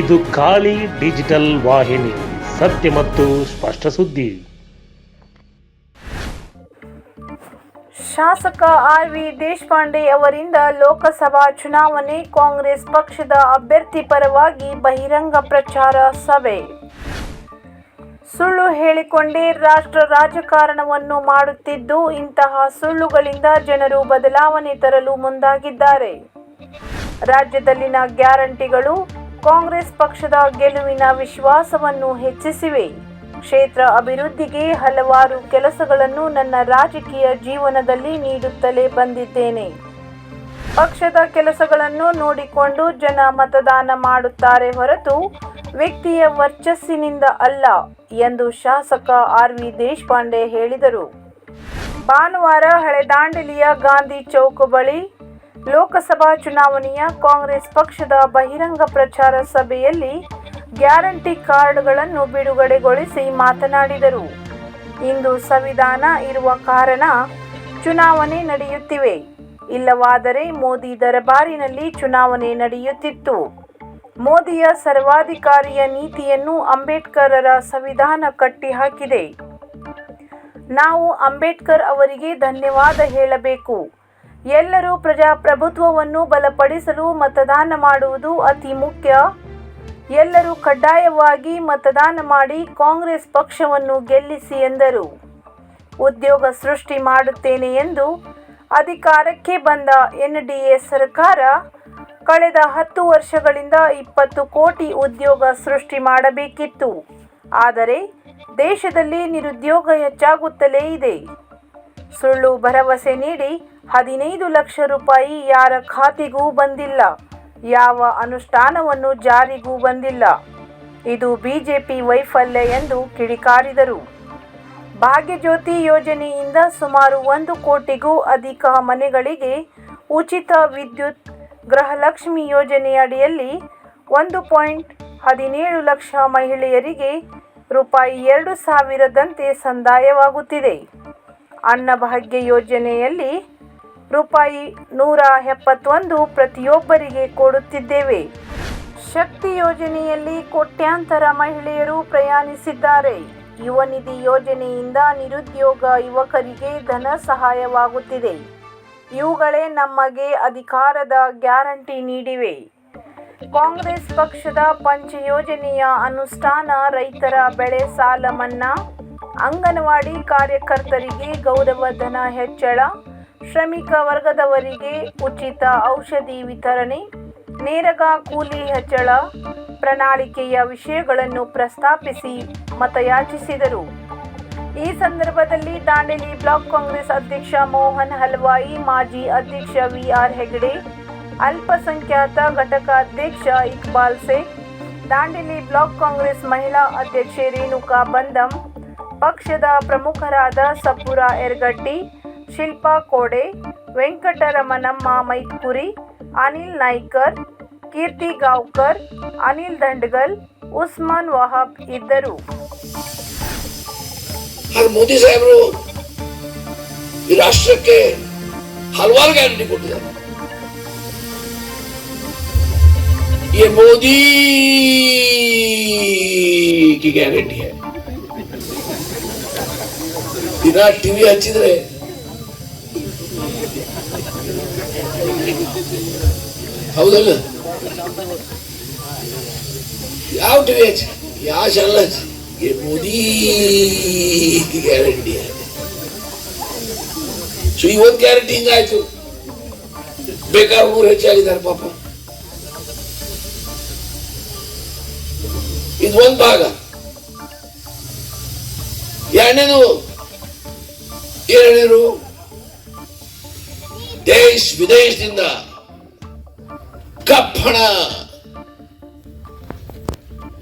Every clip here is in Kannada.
ಇದು ಖಾಲಿ ಡಿಜಿಟಲ್ ವಾಹಿನಿ, ಸತ್ಯ ಮತ್ತು ಸ್ಪಷ್ಟ ಸುದ್ದಿ. ಶಾಸಕ ಆರ್ ವಿ ದೇಶಪಾಂಡೆ ಅವರಿಂದ ಲೋಕಸಭಾ ಚುನಾವಣೆ ಕಾಂಗ್ರೆಸ್ ಪಕ್ಷದ ಅಭ್ಯರ್ಥಿ ಪರವಾಗಿ ಬಹಿರಂಗ ಪ್ರಚಾರ ಸಭೆ. ಸುಳ್ಳು ಹೇಳಿಕೊಂಡೇ ರಾಷ್ಟ್ರ ರಾಜಕಾರಣವನ್ನು ಮಾಡುತ್ತಿದ್ದು, ಇಂತಹ ಸುಳ್ಳುಗಳಿಂದ ಜನರು ಬದಲಾವಣೆ ತರಲು ಮುಂದಾಗಿದ್ದಾರೆ. ರಾಜ್ಯದಲ್ಲಿನ ಗ್ಯಾರಂಟಿಗಳು ಕಾಂಗ್ರೆಸ್ ಪಕ್ಷದ ಗೆಲುವಿನ ವಿಶ್ವಾಸವನ್ನು ಹೆಚ್ಚಿಸಿವೆ. ಕ್ಷೇತ್ರ ಅಭಿವೃದ್ಧಿಗೆ ಹಲವಾರು ಕೆಲಸಗಳನ್ನು ನನ್ನ ರಾಜಕೀಯ ಜೀವನದಲ್ಲಿ ನೀಡುತ್ತಲೇ ಬಂದಿದ್ದೇನೆ. ಪಕ್ಷದ ಕೆಲಸಗಳನ್ನು ನೋಡಿಕೊಂಡು ಜನ ಮತದಾನ ಮಾಡುತ್ತಾರೆ ಹೊರತು ವ್ಯಕ್ತಿಯ ವರ್ಚಸ್ಸಿನಿಂದ ಅಲ್ಲ ಎಂದು ಶಾಸಕ ಆರ್ ವಿ ದೇಶಪಾಂಡೆ ಹೇಳಿದರು. ಭಾನುವಾರ ಹಳೆದಾಂಡಲಿಯ ಗಾಂಧಿ ಚೌಕ ಬಳಿ ಲೋಕಸಭಾ ಚುನಾವಣೆಯ ಕಾಂಗ್ರೆಸ್ ಪಕ್ಷದ ಬಹಿರಂಗ ಪ್ರಚಾರ ಸಭೆಯಲ್ಲಿ ಗ್ಯಾರಂಟಿ ಕಾರ್ಡ್ಗಳನ್ನು ಬಿಡುಗಡೆಗೊಳಿಸಿ ಮಾತನಾಡಿದರು. ಇಂದು ಸಂವಿಧಾನ ಇರುವ ಕಾರಣ ಚುನಾವಣೆ ನಡೆಯುತ್ತಿವೆ. ಇಲ್ಲವಾದರೆ ಮೋದಿ ದರಬಾರಿನಲ್ಲಿ ಚುನಾವಣೆ ನಡೆಯುತ್ತಿತ್ತು. ಮೋದಿಯ ಸರ್ವಾಧಿಕಾರಿಯ ನೀತಿಯನ್ನು ಅಂಬೇಡ್ಕರರ ಸಂವಿಧಾನ ಕಟ್ಟಿಹಾಕಿದೆ. ನಾವು ಅಂಬೇಡ್ಕರ್ ಅವರಿಗೆ ಧನ್ಯವಾದ ಹೇಳಬೇಕು. ಎಲ್ಲರೂ ಪ್ರಜಾಪ್ರಭುತ್ವವನ್ನು ಬಲಪಡಿಸಲು ಮತದಾನ ಮಾಡುವುದು ಅತಿ ಮುಖ್ಯ. ಎಲ್ಲರೂ ಕಡ್ಡಾಯವಾಗಿ ಮತದಾನ ಮಾಡಿ ಕಾಂಗ್ರೆಸ್ ಪಕ್ಷವನ್ನು ಗೆಲ್ಲಿಸಿ ಎಂದರು. ಉದ್ಯೋಗ ಸೃಷ್ಟಿ ಮಾಡುತ್ತೇನೆ ಎಂದು ಅಧಿಕಾರಕ್ಕೆ ಬಂದ ಎನ್ಡಿಎ ಸರ್ಕಾರ ಕಳೆದ ಹತ್ತು ವರ್ಷಗಳಿಂದ ಇಪ್ಪತ್ತು ಕೋಟಿ ಉದ್ಯೋಗ ಸೃಷ್ಟಿ ಮಾಡಬೇಕಿತ್ತು. ಆದರೆ ದೇಶದಲ್ಲಿ ನಿರುದ್ಯೋಗ ಹೆಚ್ಚಾಗುತ್ತಲೇ ಇದೆ. ಸುಳ್ಳು ಭರವಸೆ ನೀಡಿ ಹದಿನೈದು ಲಕ್ಷ ರೂಪಾಯಿ ಯಾರ ಖಾತೆಗೂ ಬಂದಿಲ್ಲ. ಯಾವ ಅನುಷ್ಠಾನವನ್ನು ಜಾರಿಗೂ ಬಂದಿಲ್ಲ. ಇದು ಬಿಜೆಪಿ ವೈಫಲ್ಯ ಎಂದು ಕಿಡಿಕಾರಿದರು. ಭಾಗ್ಯಜ್ಯೋತಿ ಯೋಜನೆಯಿಂದ ಸುಮಾರು ಒಂದು ಕೋಟಿಗೂ ಅಧಿಕ ಮನೆಗಳಿಗೆ ಉಚಿತ ವಿದ್ಯುತ್ ಗೃಹಲಕ್ಷ್ಮಿ ಯೋಜನೆಯಡಿಯಲ್ಲಿ ಒಂದು ಪಾಯಿಂಟ್ ಹದಿನೇಳು ಲಕ್ಷ ಮಹಿಳೆಯರಿಗೆ ರೂಪಾಯಿ ಎರಡು ಸಾವಿರದಂತೆ ಸಂದಾಯವಾಗುತ್ತಿದೆ. ಅನ್ನಭಾಗ್ಯ ಯೋಜನೆಯಲ್ಲಿ ರೂಪಾಯಿ ನೂರ ಎಪ್ಪತ್ತೊಂದು ಪ್ರತಿಯೊಬ್ಬರಿಗೆ ಕೊಡುತ್ತಿದ್ದೇವೆ. ಶಕ್ತಿ ಯೋಜನೆಯಲ್ಲಿ ಕೋಟ್ಯಾಂತರ ಮಹಿಳೆಯರು ಪ್ರಯಾಣಿಸಿದ್ದಾರೆ. ಯುವ ನಿಧಿ ಯೋಜನೆಯಿಂದ ನಿರುದ್ಯೋಗ ಯುವಕರಿಗೆ ಧನ ಸಹಾಯವಾಗುತ್ತಿದೆ. ಇವುಗಳೇ ನಮಗೆ ಅಧಿಕಾರದ ಗ್ಯಾರಂಟಿ ನೀಡಿವೆ. ಕಾಂಗ್ರೆಸ್ ಪಕ್ಷದ ಪಂಚ ಯೋಜನೆಯ ಅನುಷ್ಠಾನ ರೈತರ ಬೆಳೆ ಸಾಲ ಮನ್ನಾ, ಅಂಗನವಾಡಿ ಕಾರ್ಯಕರ್ತರಿಗೆ ಗೌರವಧನ ಹೆಚ್ಚಳ ಶ್ರಮಿಕ ವರ್ಗದವರಿಗೆ ಉಚಿತ ಔಷಧಿ ವಿತರಣೆ, ನೇರಗ ಕೂಲಿ ಹೆಚ್ಚಳ, ಪ್ರಣಾಳಿಕೆಯ ವಿಷಯಗಳನ್ನು ಪ್ರಸ್ತಾಪಿಸಿ ಮತಯಾಚಿಸಿದರು. ಈ ಸಂದರ್ಭದಲ್ಲಿ ದಾಂಡೇಲಿ ಬ್ಲಾಕ್ ಕಾಂಗ್ರೆಸ್ ಅಧ್ಯಕ್ಷ ಮೋಹನ್ ಹಲ್ವಾಯಿ, ಮಾಜಿ ಅಧ್ಯಕ್ಷ ವಿ ಆರ್ ಹೆಗಡೆ, ಅಲ್ಪಸಂಖ್ಯಾತ ಘಟಕ ಅಧ್ಯಕ್ಷ ಇಕ್ಬಾಲ್ ಸೇಖ್ ದಾಂಡೇಲಿ ಬ್ಲಾಕ್ ಕಾಂಗ್ರೆಸ್ ಮಹಿಳಾ ಅಧ್ಯಕ್ಷೆ ರೇಣುಕಾ ಬಂದಂ, ಪಕ್ಷದ ಪ್ರಮುಖರಾದ ಸಪುರ ಯರ್ಗಟ್ಟಿ ಶಿಲ್ಪಾ ಕೋಡೆ ವೆಂಕಟರಮಣಮ್ಮ ಮೈತ್ಕುರಿ ಅನಿಲ್ ನಾಯ್ಕರ್ ಕೀರ್ತಿ ಗಾವ್ಕರ್ ಅನಿಲ್ ದಂಡಗಲ್ ಉಸ್ಮಾನ್ ವಹಾಬ್ ಇದ್ದರು ಹಾಗೆ ಮೋದಿ ಸಾಹೇಬರು ಈ ರಾಷ್ಟ್ರಕ್ಕೆ ಹಲವಾರು ಗ್ಯಾರಂಟಿ ಕೊಟ್ಟಿದ್ದಾರೆ ये मोदी की ಗ್ಯಾರಂಟಿ है ದಿನ ಟಿವಿ ಹಚ್ಚಿದ್ರೆ ಹೌದಲ್ಲ? ಯಾವ ಟಿವಿ ಹಚ್ಚಿ ಯಾವ ಚಾನಲ್ ಹಚ್ಚಿ ಮೋದಿ ಗ್ಯಾರಂಟಿ. ಸೊ ಇವತ್ತು ಗ್ಯಾರಂಟಿ ಹಿಂಗಾಯ್ತು. ಬೇಕಾದ ಊರು ಹೆಚ್ಚಾಗಿದ್ದಾರೆ ಪಾಪ. ಇದು ಒಂದು ಭಾಗ. ಎರಡನೇದು ಏನ್ ದೇಶ ವಿದೇಶದಿಂದ ಕಪ್ಪಣ.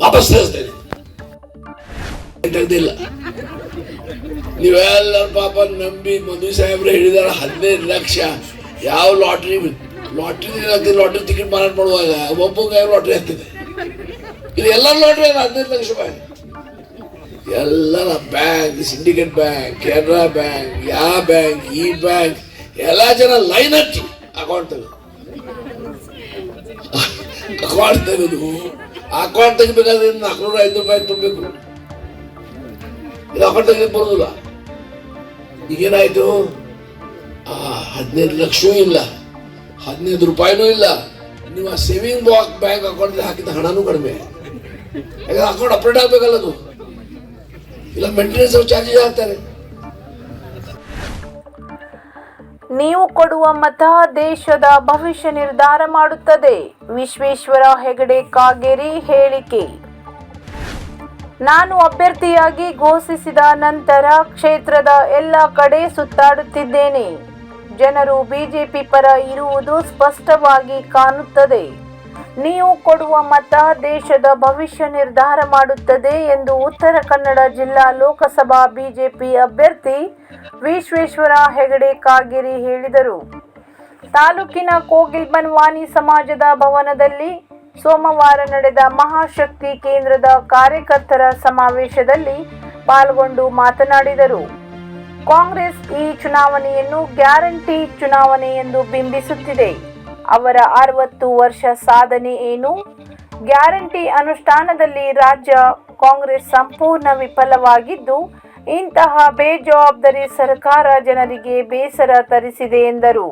ವಾಪಸ್ ತರಿಸ್ತೇನೆ. ಇಲ್ಲ ನೀವೆಲ್ಲರೂ ಪಾಪ ನಂಬಿ ಮಧು ಸಾಹೇಬ್ರು ಹೇಳಿದಾರ ಹದಿನೈದು ಲಕ್ಷ. ಯಾವ ಲಾಟ್ರಿ ಲಾಟ್ರಿ ಲಾಟ್ರಿ ಟಿಕೆಟ್ ಮಾರಾಟ ಮಾಡುವಾಗ ಒಬ್ಬ ಲಾಟ್ರಿ ಆಗ್ತದೆ. ಇದು ಎಲ್ಲ ಲಾಟ್ರಿ ಅಲ್ಲ, ಹದಿನೈದು ಲಕ್ಷ ರೂಪಾಯಿ. ಎಲ್ಲ bank, Syndicate bank, Canara bank, ಯಾ ಬ್ಯಾಂಕ್, ಈ ಬ್ಯಾಂಕ್, ಎಲ್ಲ ಜನ ಲೈನ್ ಹಚ್ಚಿ ಅಕೌಂಟ್ ತೆಗೆದು. ಅಕೌಂಟ್ ತೆಗೆದು, ಅಕೌಂಟ್ ತೆಗಿಬೇಕಾದ್ರೆ ನಾಲ್ಕುನೂರ ಐದು ರೂಪಾಯಿ ತುಂಬಬೇಕು ಇದು ಅಕೌಂಟ್ ತೆಗಿಲಿಕ್ಕೆ ಬರೋದಿಲ್ಲ. ಆ, ಹದಿನೈದು ಲಕ್ಷವೂ ಇಲ್ಲ. ಹದಿನೈದು ರೂಪಾಯಿನೂ ಇಲ್ಲ. ನೀವು ಸೇವಿಂಗ್ ಬಾಕ್ ಬ್ಯಾಂಕ್ ಅಕೌಂಟ್ ಹಾಕಿದ ಹಣನೂ ಕಡಿಮೆ. ಯಾಕಂದ್ರೆ ಅಕೌಂಟ್ ಅಪ್ಡೇಟ್ ಆಗಬೇಕಲ್ಲ ಅದು. ಇಲ್ಲ ಮೇಂಟೆನೆನ್ಸ್ ಚಾರ್ಜಸ್ ಹಾಕ್ತಾರೆ ನೀವು ಕೊಡುವ ಮತ ದೇಶದ ಭವಿಷ್ಯ ನಿರ್ಧಾರ ಮಾಡುತ್ತದೆ. ವಿಶ್ವೇಶ್ವರ ಹೆಗಡೆ ಕಾಗೇರಿ ಹೇಳಿಕೆ. ನಾನು ಅಭ್ಯರ್ಥಿಯಾಗಿ ಘೋಷಿಸಿದ ನಂತರ ಕ್ಷೇತ್ರದ ಎಲ್ಲ ಕಡೆ ಸುತ್ತಾಡುತ್ತಿದ್ದೇನೆ. ಜನರು ಬಿಜೆಪಿ ಪರ ಇರುವುದು ಸ್ಪಷ್ಟವಾಗಿ ಕಾಣುತ್ತದೆ. ನೀವು ಕೊಡುವ ಮತ ದೇಶದ ಭವಿಷ್ಯ ನಿರ್ಧಾರ ಮಾಡುತ್ತದೆ ಎಂದು ಉತ್ತರ ಕನ್ನಡ ಜಿಲ್ಲಾ ಲೋಕಸಭಾ ಬಿಜೆಪಿ ಅಭ್ಯರ್ಥಿ ವಿಶ್ವೇಶ್ವರ ಹೆಗಡೆ ಕಾಗೇರಿ ಹೇಳಿದರು. ತಾಲೂಕಿನ ಕೋಗಿಲ್ ಬನ್ವಾನಿ ಸಮಾಜದ ಭವನದಲ್ಲಿ ಸೋಮವಾರ ನಡೆದ ಮಹಾಶಕ್ತಿ ಕೇಂದ್ರದ ಕಾರ್ಯಕರ್ತರ ಸಮಾವೇಶದಲ್ಲಿ ಪಾಲ್ಗೊಂಡು ಮಾತನಾಡಿದರು. ಕಾಂಗ್ರೆಸ್ ಈ ಚುನಾವಣೆಯನ್ನು ಗ್ಯಾರಂಟಿ ಚುನಾವಣೆ ಎಂದು ಬಿಂಬಿಸುತ್ತಿದೆ. ಅವರ ಅರವತ್ತು ವರ್ಷ ಸಾಧನೆ ಏನು? ಗ್ಯಾರಂಟಿ ಅನುಷ್ಠಾನದಲ್ಲಿ ರಾಜ್ಯ ಕಾಂಗ್ರೆಸ್ ಸಂಪೂರ್ಣ ವಿಫಲವಾಗಿದ್ದು, ಇಂತಹ ಬೇಜವಾಬ್ದಾರಿ ಸರ್ಕಾರ ಜನರಿಗೆ ಬೇಸರ ತರಿಸಿದೆ ಎಂದರು.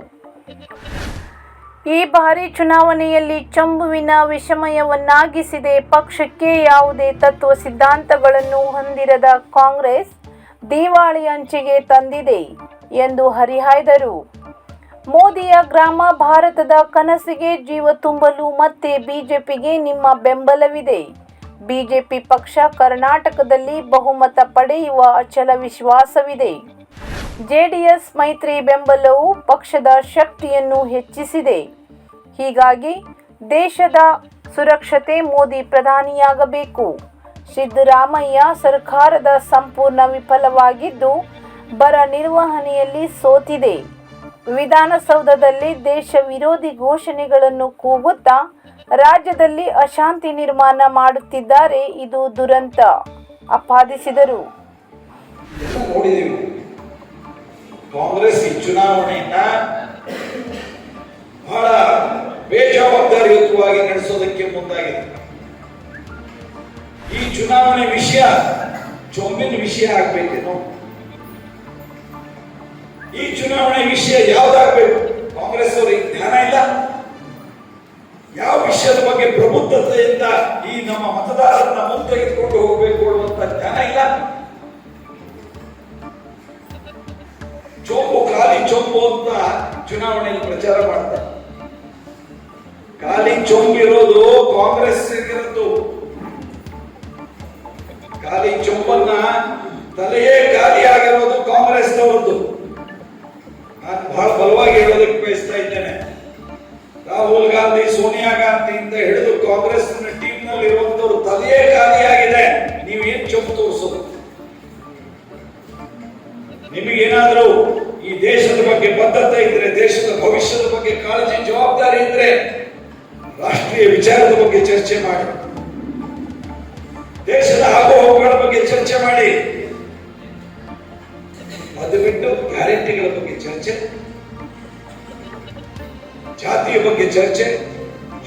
ಈ ಬಾರಿ ಚುನಾವಣೆಯಲ್ಲಿ ಚಂಬುವಿನ ವಿಷಮಯವನ್ನಾಗಿಸಿದೆ. ಪಕ್ಷಕ್ಕೆ ಯಾವುದೇ ತತ್ವ ಸಿದ್ಧಾಂತಗಳನ್ನು ಹೊಂದಿರದ ಕಾಂಗ್ರೆಸ್ ದಿವಾಳಿ ಅಂಚಿಗೆ ತಂದಿದೆ ಎಂದು ಹರಿಹಾಯ್ದರು. ಮೋದಿಯ ಗ್ರಾಮ ಭಾರತದ ಕನಸಿಗೆ ಜೀವ ತುಂಬಲು ಮತ್ತೆ ಬಿಜೆಪಿಗೆ ನಿಮ್ಮ ಬೆಂಬಲವಿದೆ. ಬಿಜೆಪಿ ಪಕ್ಷ ಕರ್ನಾಟಕದಲ್ಲಿ ಬಹುಮತ ಪಡೆಯುವ ಅಚಲ ವಿಶ್ವಾಸವಿದೆ. ಜೆಡಿಎಸ್ ಮೈತ್ರಿ ಬೆಂಬಲವು ಪಕ್ಷದ ಶಕ್ತಿಯನ್ನು ಹೆಚ್ಚಿಸಿದೆ. ಹೀಗಾಗಿ ದೇಶದ ಸುರಕ್ಷತೆ ಮೋದಿ ಪ್ರಧಾನಿಯಾಗಬೇಕು. ಸಿದ್ದರಾಮಯ್ಯ ಸರ್ಕಾರದ ಸಂಪೂರ್ಣ ವಿಫಲವಾಗಿದ್ದು, ಬರ ನಿರ್ವಹಣೆಯಲ್ಲಿ ಸೋತಿದೆ. ವಿಧಾನಸೌಧದಲ್ಲಿ ದೇಶ ವಿರೋಧಿ ಘೋಷಣೆಗಳನ್ನು ಕೂಗುತ್ತಾ ರಾಜ್ಯದಲ್ಲಿ ಅಶಾಂತಿ ನಿರ್ಮಾಣ ಮಾಡುತ್ತಿದ್ದಾರೆ, ಇದು ದುರಂತ, ಆಪಾದಿಸಿದರು. ಕಾಂಗ್ರೆಸ್ ಚುನಾವಣೆಯನ್ನ ಬಹಳ ಬೇಜವಾಬ್ದಾರಿಯುತವಾಗಿ ನಡೆಸೋದಕ್ಕೆ ಮುಂದಾಗಿದೆ. ಈ ಚುನಾವಣೆ ವಿಷಯ ಚೊಂಬಿನ ವಿಷಯ ಆಗ್ಬೇಕೇನೋ? ಈ ಚುನಾವಣೆ ವಿಷಯ ಯಾವ್ದಾಗಬೇಕು? ಕಾಂಗ್ರೆಸ್ ಅವರಿಗೆ ಜ್ಞಾನ ಇಲ್ಲ. ಯಾವ ವಿಷಯದ ಬಗ್ಗೆ ಪ್ರಬುದ್ಧತೆಯಿಂದ ಈ ನಮ್ಮ ಮತದಾರರನ್ನ ಮುಂತೆಗೆದುಕೊಂಡು ಹೋಗಬೇಕು ಅನ್ನುವಂತ ಜ್ಞಾನ ಇಲ್ಲ. ಚೊಂಬು, ಖಾಲಿ ಚೊಂಬು ಅಂತ ಚುನಾವಣೆಯಲ್ಲಿ ಪ್ರಚಾರ ಮಾಡ್ತಾರೆ. ಖಾಲಿ ಚೊಂಬಿರೋದು ಕಾಂಗ್ರೆಸ್ ಇರೋದು ಖಾಲಿ ಚೊಂಬನ್ನ ತಲೆಯೇ ಖಾಲಿ ಆಗಿರೋದು ಕಾಂಗ್ರೆಸ್ನವರದ್ದು. ನಾನು ಬಹಳ ಬಲವಾಗಿ ಹೇಳೋದಕ್ಕೆ ಬಯಸ್ತಾ ಇದ್ದೇನೆ. ರಾಹುಲ್ ಗಾಂಧಿ, ಸೋನಿಯಾ ಗಾಂಧಿ ಅಂತ ಹಿಡಿದು ಕಾಂಗ್ರೆಸ್ ಟೀಮ್ನಲ್ಲಿ ಇರುವಂತವ್ರು ತಲೆಯೇ ಖಾಲಿಯಾಗಿದೆ. ನೀವೇನ್ ಚೊಂಬು ತೋರಿಸೋದು? ನಿಮಗೇನಾದರೂ ಈ ದೇಶದ ಬಗ್ಗೆ ಬದ್ಧತೆ ಇದ್ರೆ, ದೇಶದ ಭವಿಷ್ಯದ ಬಗ್ಗೆ ಕಾಳಜಿ ಜವಾಬ್ದಾರಿ ಇದ್ರೆ ರಾಷ್ಟ್ರೀಯ ವಿಚಾರದ ಬಗ್ಗೆ ಚರ್ಚೆ ಮಾಡಿ. ದೇಶದ ಆಗುಹೋಗುಗಳ ಬಗ್ಗೆ ಚರ್ಚೆ ಮಾಡಿ. ಅದು ಬಿಟ್ಟು ಗ್ಯಾರಂಟಿಗಳ ಚರ್ಚೆ? ಜಾತಿಯ ಬಗ್ಗೆ ಚರ್ಚೆ,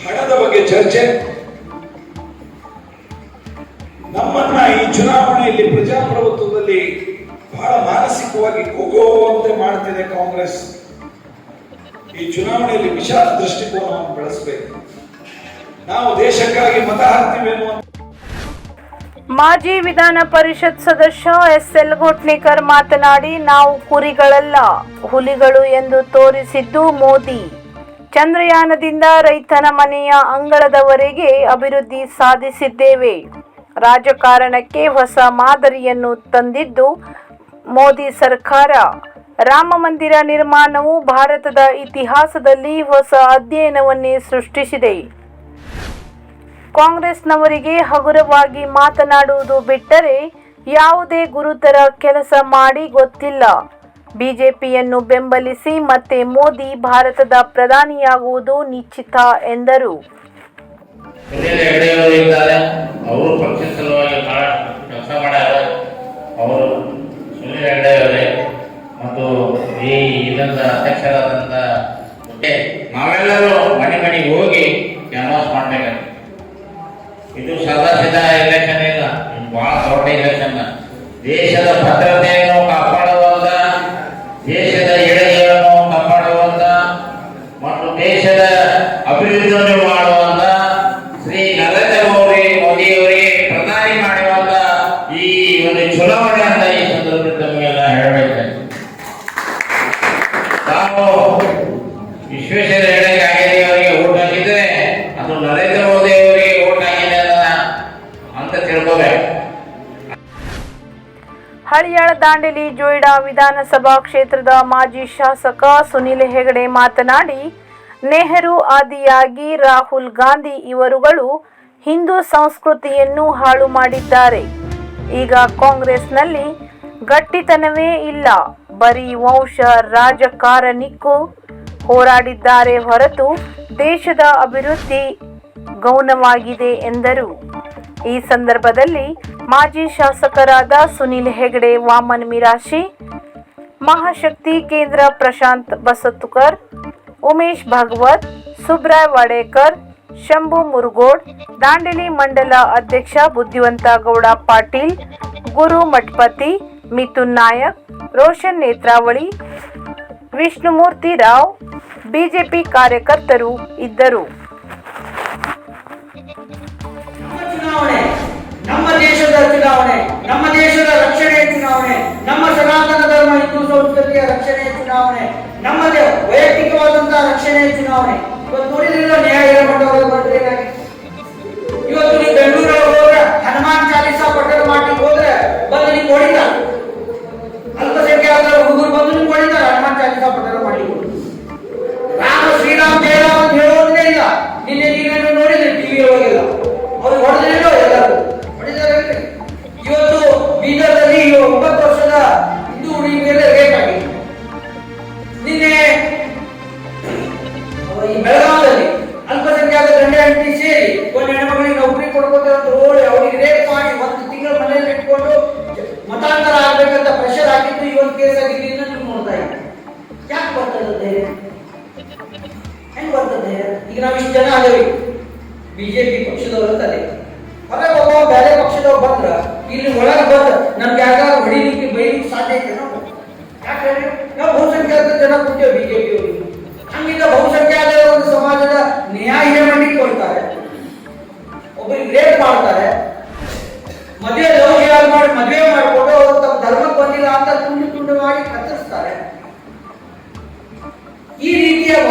ಹಣದ ಬಗ್ಗೆ ಚರ್ಚೆ. ನಮ್ಮನ್ನ ಈ ಚುನಾವಣೆಯಲ್ಲಿ ಪ್ರಜಾಪ್ರಭುತ್ವದಲ್ಲಿ ಬಹಳ ಮಾನಸಿಕವಾಗಿ ಕುಗ್ಗುವಂತೆ ಮಾಡ್ತಿದೆ ಕಾಂಗ್ರೆಸ್. ಈ ಚುನಾವಣೆಯಲ್ಲಿ ವಿಶಾಲ ದೃಷ್ಟಿಕೋನವನ್ನು ಬೆಳೆಸಬೇಕು. ನಾವು ದೇಶಕ್ಕಾಗಿ ಮತ ಹಾಕ್ತೀವಿ ಅನ್ನುವಂತ ಮಾಜಿ ವಿಧಾನ ಪರಿಷತ್ ಸದಸ್ಯ ಎಸ್ ಎಲ್ ಘೋಟ್ನಿಕರ್ ಮಾತನಾಡಿ, ನಾವು ಕುರಿಗಳಲ್ಲ, ಹುಲಿಗಳು ಎಂದು ತೋರಿಸಿದ್ದು ಮೋದಿ. ಚಂದ್ರಯಾನದಿಂದ ರೈತನ ಮನೆಯ ಅಂಗಳದವರೆಗೆ ಅಭಿವೃದ್ಧಿ ಸಾಧಿಸಿದ್ದೇವೆ. ರಾಜಕಾರಣಕ್ಕೆ ಹೊಸ ಮಾದರಿಯನ್ನು ತಂದಿದ್ದು ಮೋದಿ ಸರ್ಕಾರ. ರಾಮ ಮಂದಿರ ನಿರ್ಮಾಣವು ಭಾರತದ ಇತಿಹಾಸದಲ್ಲಿ ಹೊಸ ಅಧ್ಯಯನವನ್ನೇ ಸೃಷ್ಟಿಸಿದೆ. ಕಾಂಗ್ರೆಸ್ನವರಿಗೆ ಹಗುರವಾಗಿ ಮಾತನಾಡುವುದು ಬಿಟ್ಟರೆ ಯಾವುದೇ ಗುರುತರ ಕೆಲಸ ಮಾಡಿ ಗೊತ್ತಿಲ್ಲ. ಬಿಜೆಪಿಯನ್ನು ಬೆಂಬಲಿಸಿ ಮತ್ತೆ ಮೋದಿ ಭಾರತದ ಪ್ರಧಾನಿಯಾಗುವುದು ನಿಶ್ಚಿತ ಎಂದರು. ಮತ್ತು ನಾವೆಲ್ಲರೂ ಮನೆ ಮನೆಗೆ ಹೋಗಿ ಇದು ಸದಾ ಎಲೆಕ್ಷನ್ ಇಲ್ಲ ಬಹಳ ದೊಡ್ಡ ಎಲೆಕ್ಷನ್ ದೇಶದ ಭದ್ರತೆಯನ್ನು ಕಾಪಾಡುವಂತ ದೇಶದ ಎಳೆಯನ್ನು ಕಾಪಾಡುವಂತ ಮತ್ತು ದೇಶದ ಅಭಿವೃದ್ಧಿಯನ್ನು ಮಾಡುವ ದಾಂಡೇಲಿ ಜೋಯಿಡಾ ವಿಧಾನಸಭಾ ಕ್ಷೇತ್ರದ ಮಾಜಿ ಶಾಸಕ ಸುನಿಲ್ ಹೆಗಡೆ ಮಾತನಾಡಿ, ನೆಹರು ಆದಿಯಾಗಿ ರಾಹುಲ್ ಗಾಂಧಿ ಇವರುಗಳು ಹಿಂದೂ ಸಂಸ್ಕೃತಿಯನ್ನು ಹಾಳು ಮಾಡಿದ್ದಾರೆ. ಈಗ ಕಾಂಗ್ರೆಸ್ನಲ್ಲಿ ಗಟ್ಟಿತನವೇ ಇಲ್ಲ. ಬರೀ ವಂಶ ರಾಜಕಾರಣಿಕ್ಕೂ ಹೋರಾಡಿದ್ದಾರೆ ಹೊರತು ದೇಶದ ಅಭಿವೃದ್ಧಿ ಗೌನವಾಗಿದೆ ಎಂದರು. ಈ ಸಂದರ್ಭದಲ್ಲಿ ಮಾಜಿ ಶಾಸಕರಾದ ಸುನಿಲ್ ಹೆಗಡೆ, ವಾಮನ್ ಮಿರಾಶಿ, ಮಹಾಶಕ್ತಿ ಕೇಂದ್ರ ಪ್ರಶಾಂತ್ ಬಸತ್ತುಕರ್, ಉಮೇಶ್ ಭಾಗವತ್ ಸುಬ್ರಾಯ್ ವಾಡೇಕರ್, ಶಂಭು ಮುರುಗೋಡ್, ದಾಂಡೇಲಿ ಮಂಡಲ ಅಧ್ಯಕ್ಷ ಬುದ್ಧಿವಂತ ಗೌಡ ಪಾಟೀಲ್, ಗುರು ಮಠಪತಿ ಮಿಥುನ್ ನಾಯಕ್, ರೋಷನ್ ನೇತ್ರಾವಳಿ, ವಿಷ್ಣುಮೂರ್ತಿ ರಾವ್, ಬಿಜೆಪಿ ಕಾರ್ಯಕರ್ತರು ಇದ್ದರು. ಚುನಾವಣೆ, ನಮ್ಮ ದೇಶದ ಚುನಾವಣೆ, ನಮ್ಮ ದೇಶದ ರಕ್ಷಣೆ ಚುನಾವಣೆ, ನಮ್ಮ ಸನಾತನ ಧರ್ಮ ಹಿಂದೂ ಸಂಸ್ಕೃತಿಯ ರಕ್ಷಣೆಯ ಚುನಾವಣೆ, ನಮ್ಮದೇ ವೈಯಕ್ತಿಕವಾದಂತಹ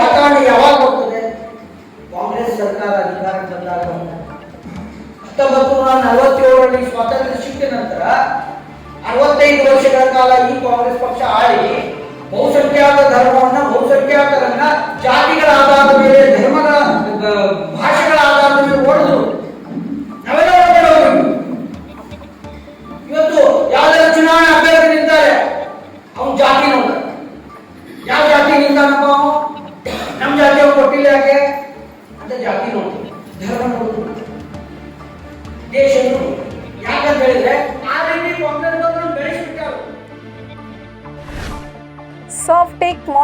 ವಾತಾವರಣ ಯಾವಾಗ ಬರ್ತದೆ? ಕಾಂಗ್ರೆಸ್ ಸರ್ಕಾರ ಅಧಿಕಾರಕ್ಕೆ ಬಂದಾಗ ಹತ್ತೊಂಬತ್ತು ನೂರ ನಲವತ್ತೇಳರಲ್ಲಿ ಸ್ವಾತಂತ್ರ್ಯ ಸಿಕ್ಕ ನಂತರ ಅರವತ್ತೈದು ವರ್ಷಗಳ ಕಾಲ ಈ ಕಾಂಗ್ರೆಸ್ ಪಕ್ಷ ಆಳಿ ಬಹುಸಂಖ್ಯಾತ ಧರ್ಮವನ್ನ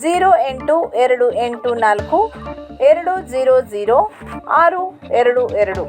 ಜೀರೋ ಎಂಟು ಎರಡು ಎಂಟು ನಾಲ್ಕು ಎರಡು ಜೀರೋ ಜೀರೋ ಆರು ಎರಡು ಎರಡು